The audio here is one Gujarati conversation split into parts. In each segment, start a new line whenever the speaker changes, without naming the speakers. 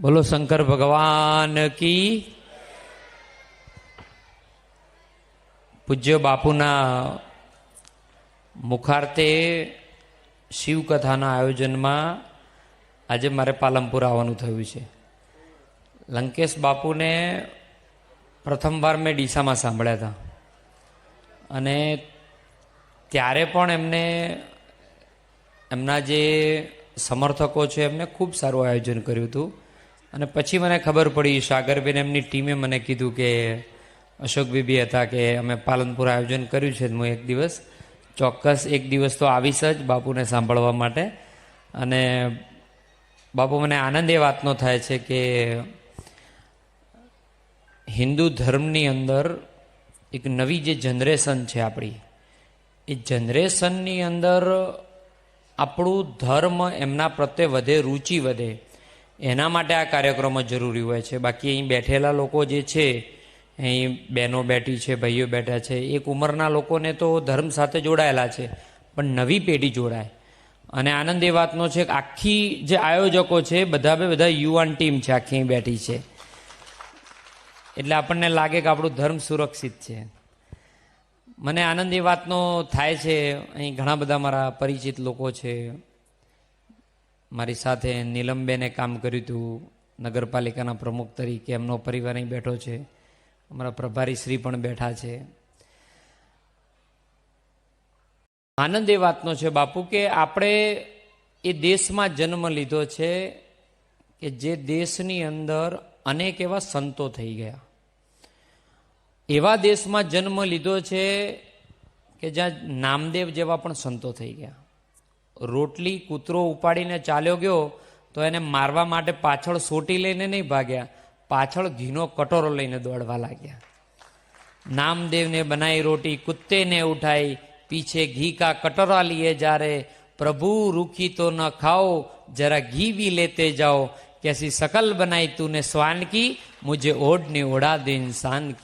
બોલો શંકર ભગવાન કી પૂજ્ય બાપુના મુખાર્તે શિવકથાના આયોજનમાં આજે મારે પાલનપુર આવવાનું થયું છે. લંકેશ બાપુને પ્રથમવાર મેં ડીસામાં સાંભળ્યા હતા. અને ત્યારે પણ એમને એમના જે સમર્થકો છે એમને ખૂબ સારું આયોજન કર્યું હતું. અને પછી મને ખબર પડી, સાગરબેન એમની ટીમે મને કીધું કે અશોક બીબી હતા કે અમે પાલનપુર આયોજન કર્યું છે હું એક દિવસ. ચોક્કસ એક દિવસ તો આવીશ જ બાપુને સાંભળવા માટે. અને બાપુ મને આનંદ એ વાતનો થાય છે કે હિન્દુ ધર્મની અંદર એક નવી જે જનરેશન છે આપણી, એ જનરેશનની અંદર આપણું ધર્મ એમના પ્રત્યે વધે, રુચિ વધે. એના માટે આ કાર્યક્રમો જરૂરી હોય છે. બાકી અહીં બેઠેલા લોકો જે છે, અહીં બહેનો બેઠી છે, ભાઈઓ બેઠા છે, એક ઉંમરના લોકોને તો ધર્મ સાથે જોડાયેલા છે, પણ નવી પેઢી જોડાય. અને આનંદ એ વાતનો છે કે આખી જે આયોજકો છે, બધા બે બધા યુવાન ટીમ છે, આખી અહીં બેઠી છે. એટલે આપણને લાગે કે આપણું ધર્મ સુરક્ષિત છે. મને આનંદ એ વાતનો થાય છે, અહીં ઘણા બધા મારા પરિચિત લોકો છે. મારી સાથે નીલમબેને કામ કર્યું હતું, નગરપાલિકાના પ્રમુખ તરીકે. એમનો પરિવાર અહીં બેઠો છે. અમારા પ્રભારી શ્રી પણ બેઠા છે. આનંદ એ વાતનો છે બાપુ કે આપણે એ દેશમાં જન્મ લીધો છે કે જે દેશની અંદર અનેક એવા સંતો થઈ ગયા. એવા દેશમાં જન્મ લીધો છે કે જ્યાં નામદેવ જેવા પણ સંતો થઈ ગયા. રોટલી કૂતરો ઉપાડીને ચાલ્યો ગયો, તો એને મારવા માટે પાછળ સોટી લઈને નહીં ભાગ્યા, પાછળ ઘીનો કટોરો લઈને દોડવા લાગ્યા. નામદેવને બનાવી રોટી કુત્તેને ઉઠાઈ, પીછે ઘી કા કટોરા લીએ જ્યારે પ્રભુ રૂખી તો ન ખાઓ, જરા ઘી બી લેતે જાઓ, કેસી સકલ બનાવી તું ને સ્વાન કી, મુજે ઓઢને ઓઢા દે ઇન્સાન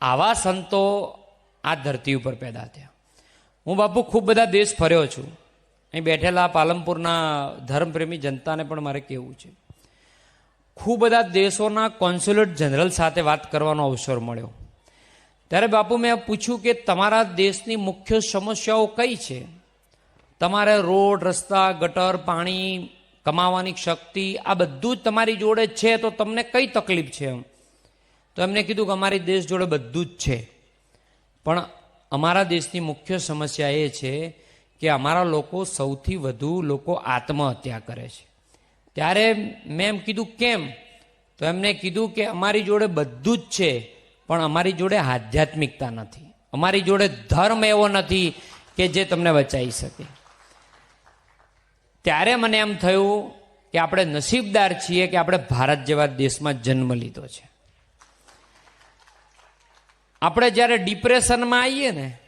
આવા સંતો આ ધરતી ઉપર પેદા થયા. હું બાપુ ખૂબ બધા દેશ ફર્યો છું. અહીં બેઠેલા પાલનપુરના ધર્મપ્રેમી જનતાને પણ મારે કહેવું છે. ખૂબ બધા દેશોના કોન્સ્યુલેટ જનરલ સાથે વાત કરવાનો અવસર મળ્યો. ત્યારે બાપુ મેં પૂછ્યું કે તમારા દેશની મુખ્ય સમસ્યાઓ કઈ છે? તમારે રોડ, રસ્તા, ગટર, પાણી, કમાવાની શક્તિ, આ બધું જ તમારી જોડે છે તો તમને કઈ તકલીફ છે એમ? તો એમને કીધું કે અમારી દેશ જોડે બધું જ છે. પણ અમારા દેશની મુખ્ય સમસ્યા એ છે કે અમારા લોકો સૌથી વધુ લોકો આત્મહત્યા કરે છે. ત્યારે મેં એમ કીધું, કેમ? તો એમને કીધું કે અમારી જોડે બધું જ છે, પણ અમારી જોડે આધ્યાત્મિકતા નથી. અમારી જોડે ધર્મ એવો નથી કે જે તમને બચાવી શકે. ત્યારે મને એમ થયું કે આપણે નસીબદાર છીએ કે આપણે ભારત જેવા દેશમાં જન્મ લીધો છે. આપણે જ્યારે ડિપ્રેશનમાં આવીએ ને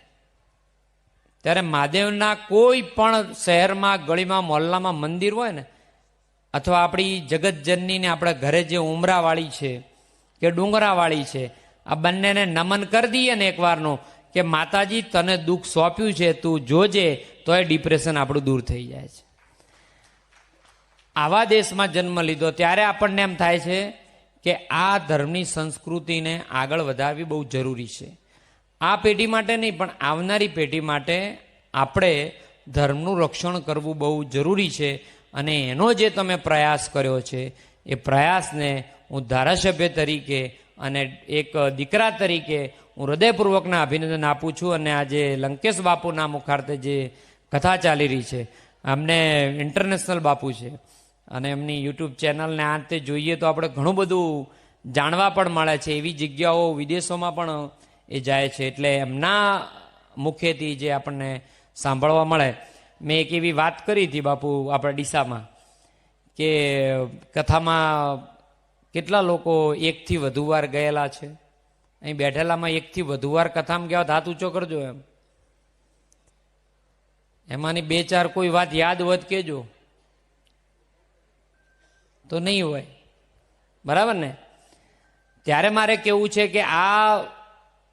ત્યારે મહાદેવના કોઈ પણ શહેરમાં ગળીમાં મોહલ્લામાં મંદિર હોય ને, અથવા આપણી જગતજનનીને આપણા ઘરે જે ઉમરાવાળી છે કે ડુંગરાવાળી છે, આ બંનેને નમન કરી દઈએ ને એકવારનું કે માતાજી તને દુઃખ સોંપ્યું છે, તું જોજે તો એ ડિપ્રેશન આપણું દૂર થઈ જાય છે. આવા દેશમાં જન્મ લીધો, ત્યારે આપણને એમ થાય છે કે આ ધર્મની સંસ્કૃતિને આગળ વધારવી બહુ જરૂરી છે. આ પેઢી માટે નહીં, પણ આવનારી પેઢી માટે આપણે ધર્મનું રક્ષણ કરવું બહુ જરૂરી છે અને એનો જે તમે પ્રયાસ કર્યો છે, એ પ્રયાસને હું ધારાસભ્ય તરીકે અને એક દીકરા તરીકે હું હૃદયપૂર્વકના અભિનંદન આપું છું અને આજે લંકેશ બાપુના મુખાર્થે જે કથા ચાલી રહી છે, અમને ઇન્ટરનેશનલ બાપુ છે અને એમની યુટ્યુબ ચેનલને આ તે જોઈએ તો આપણે ઘણું બધું જાણવા પણ મળે છે. એવી જગ્યાઓ વિદેશોમાં પણ એ જાય છે. એટલે એમના મુખેથી જે આપણને સાંભળવા મળે, મેં એક એવી વાત કરી હતી બાપુ આપણા ડીસામાં, કે કથામાં કેટલા લોકો એકથી વધુ વાર ગયેલા છે? અહીં બેઠેલામાં એકથી વધુ વાર કથામાં ગયા હાથ ઊંચો કરજો એમ. એમાંની બે ચાર કોઈ વાત યાદ વધ કેજો. તો નહીં હોય. બરાબર ને? ત્યારે મારે કેવું છે કે આ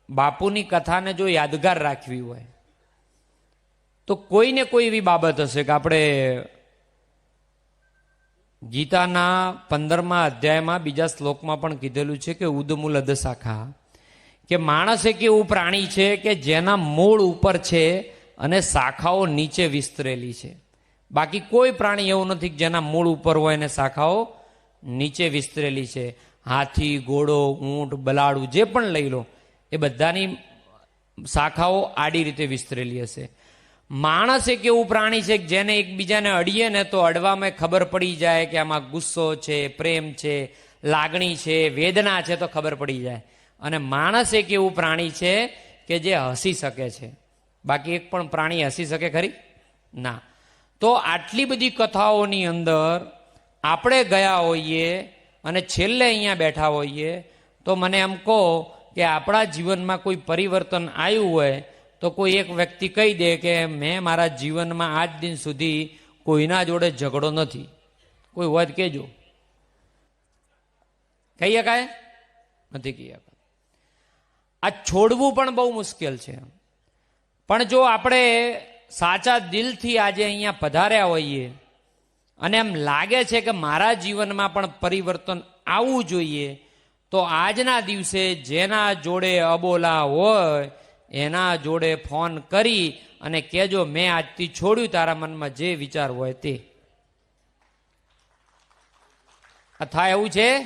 બાપુની કથાને જો યાદગાર રાખવી હોય, તો કોઈને કોઈ એવી બાબત હશે કે આપણે ગીતાના પંદરમા અધ્યાયમાં બીજા શ્લોકમાં પણ કીધેલું છે કે ઉદમૂલ શાખા, કે માણસ એક એવું પ્રાણી છે કે જેના મૂળ ઉપર છે અને શાખાઓ નીચે વિસ્તરેલી છે. બાકી કોઈ પ્રાણી એવું નથી કે જેના મૂળ ઉપર હોય અને શાખાઓ નીચે વિસ્તરેલી છે. હાથી, ઘોડો, ઊંટ, બલાડું, જે પણ લઈ લો. એ બધાની શાખાઓ આડી રીતે વિસ્તરેલી હશે. માણસ એક એવું પ્રાણી છે જેને એકબીજાને અડીએ ને તો અડવામાં ખબર પડી જાય કે આમાં ગુસ્સો છે, પ્રેમ છે, લાગણી છે, વેદના છે તો ખબર પડી જાય. અને માણસ એક એવું પ્રાણી છે કે જે હસી શકે છે. બાકી એક પણ પ્રાણી હસી શકે ખરી? ના. તો આટલી બધી કથાઓની અંદર આપણે ગયા હોઈએ અને છેલ્લે અહીંયા બેઠા હોઈએ તો મને એમ કહો કે આપણા જીવનમાં કોઈ પરિવર્તન આવ્યું હોય તો કોઈ એક વ્યક્તિ કહી દે કે મેં મારા જીવનમાં આજ દિન સુધી કોઈના જોડે ઝઘડો નથી. કોઈ હોય કહેજો. કહી શકાય નથી કહી શકાય આ છોડવું પણ બહુ મુશ્કેલ છે. પણ જો આપણે સાચા દિલથી આજે અહીંયા પધાર્યા હોઈએ અને એમ લાગે છે કે મારા જીવનમાં પણ પરિવર્તન આવવું જોઈએ તો આજના દિવસે જેના જોડે અબોલા હોય, એના જોડે ફોન કરી અને કહેજો, મેં આજથી છોડ્યું તારા મનમાં જે વિચાર હોય તે. થાય એવું છે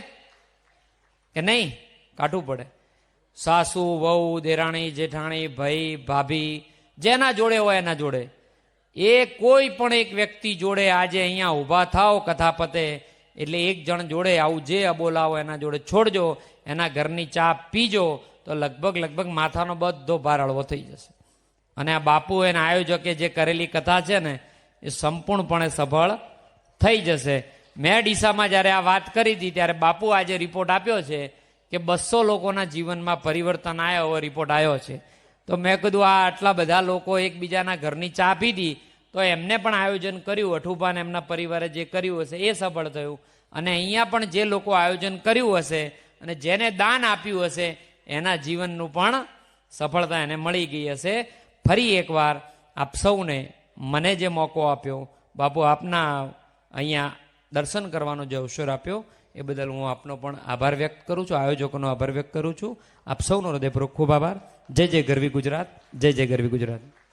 કે નહીં? કાઢવું પડે. સાસુ, વહુ, દેરાણી, જેઠાણી, ભાઈ, ભાભી, જેના જોડે હોય એના જોડે. એ કોઈ પણ એક વ્યક્તિ જોડે આજે અહીંયા ઊભા થાવ કથા પતે એટલે એક જણ જોડે આવું જે અબોલાવો એના જોડે છોડજો, એના ઘરની ચા પીજો, તો લગભગ લગભગ માથાનો બધો ભાર હળવો થઈ જશે. અને આ બાપુ એના આયોજકે જે કરેલી કથા છે ને, એ સંપૂર્ણપણે સફળ થઈ જશે. મેં ડીસામાં જ્યારે આ વાત કરી હતી, ત્યારે બાપુ આજે રિપોર્ટ આપ્યો છે કે બસો લોકોના જીવનમાં પરિવર્તન આવ્યો, એવો રિપોર્ટ આવ્યો છે. તો મેં કીધું, આ આટલા બધા લોકો એકબીજાના ઘરની ચા પીધી તો એમને પણ આયોજન કર્યું, અઠુભાને એમના પરિવારે જે કર્યું હશે એ સફળ થયું. અને અહીંયા પણ જે લોકો આયોજન કર્યું હશે અને જેને દાન આપ્યું હશે, એના જીવનનું પણ સફળતા એને મળી ગઈ હશે. ફરી એકવાર આપ સૌને મને જે મોકો આપ્યો, બાપુ આપના અહીંયા દર્શન કરવાનો જે અવસર આપ્યો, એ બદલ હું આપનો પણ આભાર વ્યક્ત કરું છું, આયોજકોનો આભાર વ્યક્ત કરું છું. આપ સૌનો હૃદયપૂર્વક ખૂબ આભાર. જય જય ગરવી ગુજરાત, જય જય ગરવી ગુજરાત.